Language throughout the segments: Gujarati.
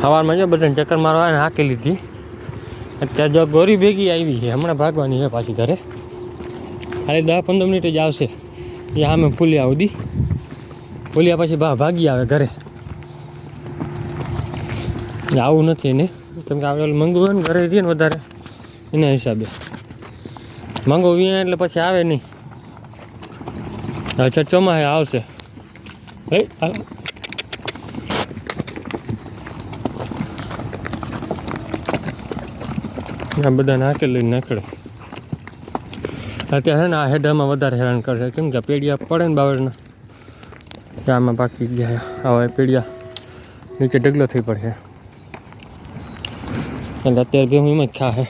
સવારમાં જો બધાને ચક્કર મારવા આવે ને હાકી લીધી. અત્યારે જો ગોરી ભેગી આવી છે, હમણાં ભાગવાની છે પાછી ઘરે. ખાલી દસ પંદર મિનિટ જ આવશે. એ સામે ફૂલ્યા સુધી ફૂલ્યા પછી બા ભાગી આવે ઘરે. આવું નથી એને. કેમ કે આપણે ઓલું હોય ને, ઘરે રહીએ ને વધારે, એના હિસાબે. મંગો વીએ એટલે પછી આવે નહીં. અચ્છા ચોમાસે આવશે. ભાઈ આ બધા નાકે લઈને અત્યારે ને આ હેડામાં વધારે હેરાન કરશે કેમ કે પેડિયા પડે ને બાવળના. આમાં પાકી ગયા. હવે પેડિયા નીચે ઢગલો થઈ પડશે એટલે અત્યારે બે હું એમ જ ખા હે.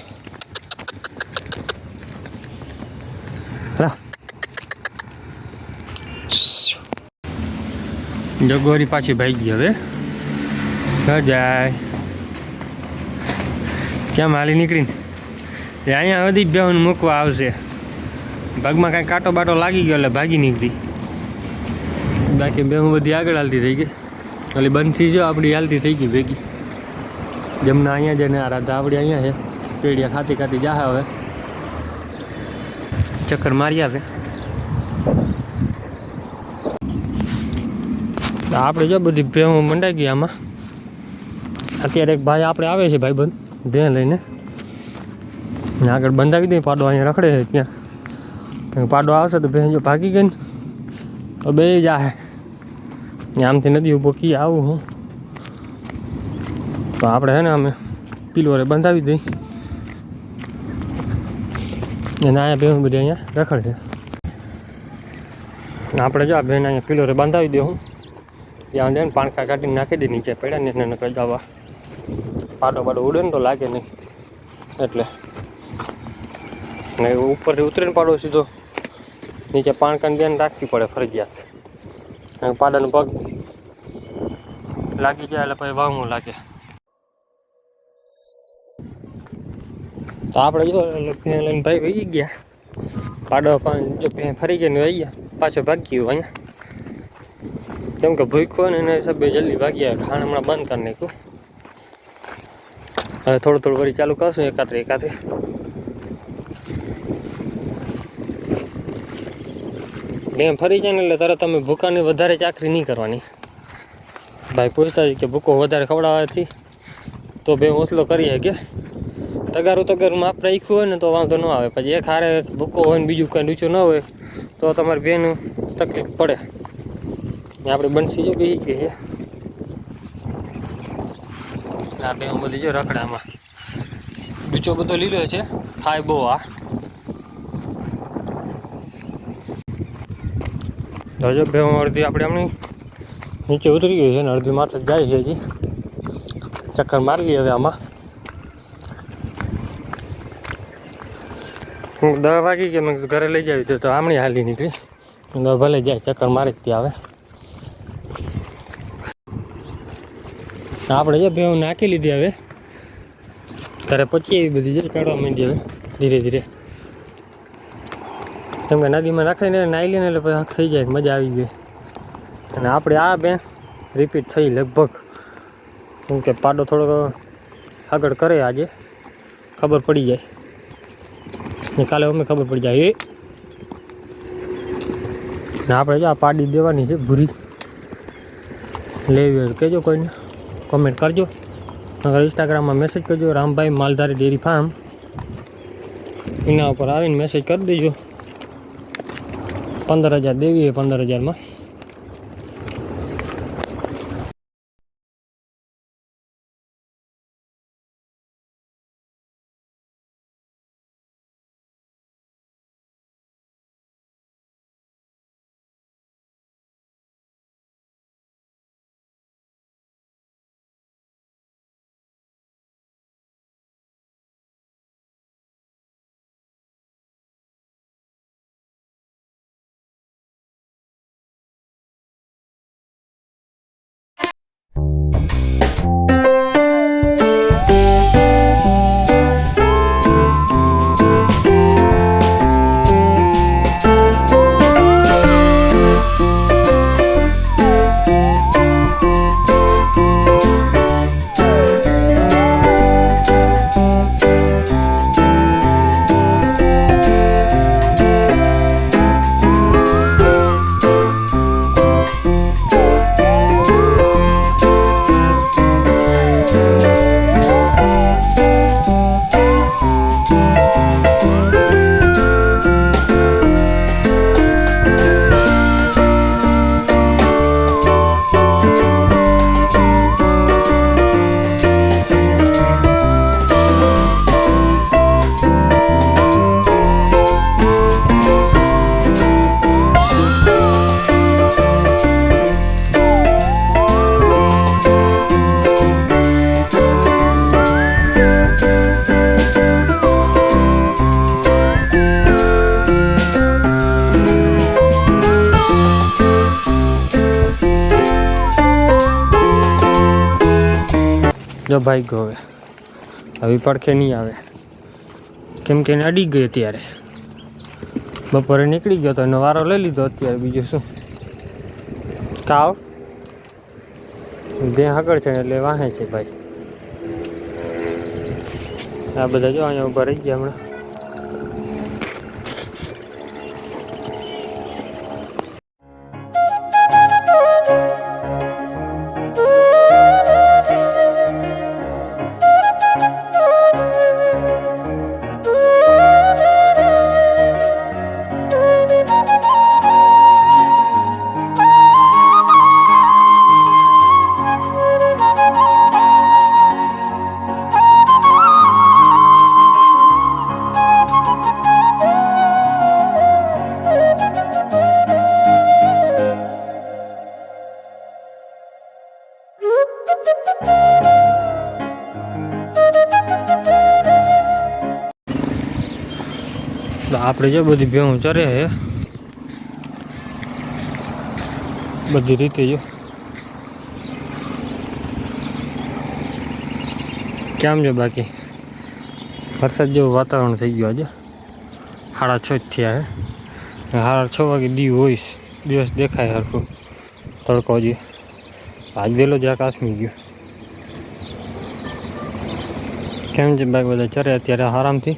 જગોરી પાછી ભાઈ ગઈ હવે. જાય. કેમ હાલી નીકળીને? એ અહીંયા સુધી જ મૂકવા આવશે. ભાગમાં કાંઈ કાંટો બાટો લાગી ગયો એટલે ભાગી નીકળી. બાકી બેહું બધી આગળ હાલતી થઈ ગઈ. એટલે બંધથી જો આપણી હાલતી થઈ ગઈ ભેગી. જમના અહીંયા જઈને આ રાધા આપણી અહીંયા છે. પેડિયા ખાતી ખાતી જા હવે. ચક્કર મારી આવે. આપણે જો બધી ભેહું મંડાઈ ગઈ આમાં. અત્યારે એક ભાઈ આપણે આવે છે ભાઈબંધ, ભેં લઈને. આગળ બંધાવી દઈએ, પાડો અહીંયા રખડે છે ત્યાં. પાડો આવશે તો જો ભાગી ગઈ ને. તો બે જાય આમથી નદી ઊભો કી આવું હું. તો આપણે છે ને અમે પિલોરે બંધાવી દઈ અને અહીંયા બધી અહીંયા રખડે છે. આપણે જો આ બેન અહીંયા પિલોરે બંધાવી દઉં ત્યાં જઈને પાણકા કાઢીને નાખી દે, નીચે પડ્યા ને એને કહી દવા. પાડો પાડો ઉડે ને તો લાગે નહીં. એટલે ને ઉપરથી ઉતરે પાડો સીધો. નીચે પાણકાને ધ્યાન રાખવી પડે ફરજિયાત. પાડાનો પગ લાગી જાય એટલે પછી વાવવું લાગે. તો આપણે જો ભાઈ વહી ગયા. પાડો પણ જો ફરી ગયા ને વહી ગયા. પાછો ભાગી ગયો અહીંયા. કેમ કે ભૂખ્યો ને એના હિસાબે જલ્દી ભાગ્યા ખાણ હમણાં બંધ કરી નાખ્યું. હવે થોડું થોડું વળી ચાલુ કરશું એકાત્રે એકાત્રે. બેમ ફરી જાય ને એટલે તરત તમે ભૂકાની વધારે ચાકરી નહીં કરવાની. ભાઈ પૂછતા કે ભૂકો વધારે ખવડાવવાથી તો બે હોસલો કરી શકે. તગારું તગારું માપ રાખ્યું હોય ને તો વાંધો ન આવે. પછી એક હારે ભૂકો હોય ને બીજું કાંઈ નીચું ન હોય, તો તમારે બેન તકલીફ પડે. આપણે બનશી જો બી કે આ બે બધી જો રખડામાં. ડૂચો બધો લીલો છે. થાય બહુ આ. તો જો બે અડધી આપણે હમણાં નીચે ઉતરી ગઈ છે ને અડધી માથે જાય છે હજી. ચક્કર મારી લઈએ હવે આમાં. હું દવા વાગી ગયા, મેં ઘરે લઈ જાવી તો આમણી હાલી નીકળી. દવા ભલે જાય, ચક્કર મારી ત્યાં આવે આપણે જો ભેહું નાખી લીધી હવે. ત્યારે પછી એવી બધી જે ચડવા માંડી હવે, ધીરે ધીરે. કેમ કે નદીમાં નાખીને નાહી લઈને એટલે પછી હક થઈ જાય મજા આવી ગઈ. અને આપણે આ બે રિપીટ થઈ લગભગ. કેમ કે પાડો થોડોક આગળ કરે આજે. ખબર પડી જાય. ને કાલે અમે ખબર પડી જાય. એ. ને આપણે જો આ પાડી દેવાની છે ભૂરી. લેવી હોય તો કહેજો કોઈને. કોમેન્ટ કરજો. નકર ઇન્સ્ટાગ્રામમાં મેસેજ કરજો. રામભાઈ માલધારી ડેરી ફાર્મ એના ઉપર આવીને મેસેજ કરી દેજો. પંદર હજાર દેવી છે પંદર હજારમાં. Música જો ભાઈ ગયો હવે. આવી પડખે નહીં આવે. કેમ કે એને અડી ગઈ અત્યારે. બપોરે નીકળી ગયો તો એનો વારો લઈ લીધો અત્યારે. બીજું શું? કાવ બે આગળ છે એટલે વાહે છે ભાઈ. આ બધા જો અહીંયા ઊભા રહી ગયા હમણાં. તો આપણે જો બધી ભેહું ચરે છે. બધી રીતે જો. કેમ છે બાકી? વરસાદ જેવું વાતાવરણ થઈ ગયું આજે. સાડા છ જ થયા છે. સાડા છ વાગે દી હોઈશ દિવસ દેખાય હરખું. તડકો જે આજ વહેલો જ આકાશમી ગયો. કેમ છે બાકી બધા ચરે અત્યારે આરામથી?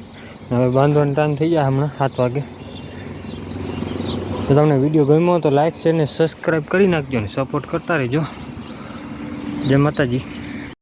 હવે બાંધવાનો ટાઈમ થઈ જાય હમણાં સાત વાગે. તો તમને વીડિયો ગમ્યો તો લાઈક છે ને સબસ્ક્રાઈબ કરી નાખજો ને સપોર્ટ કરતા રહેજો. જય માતાજી.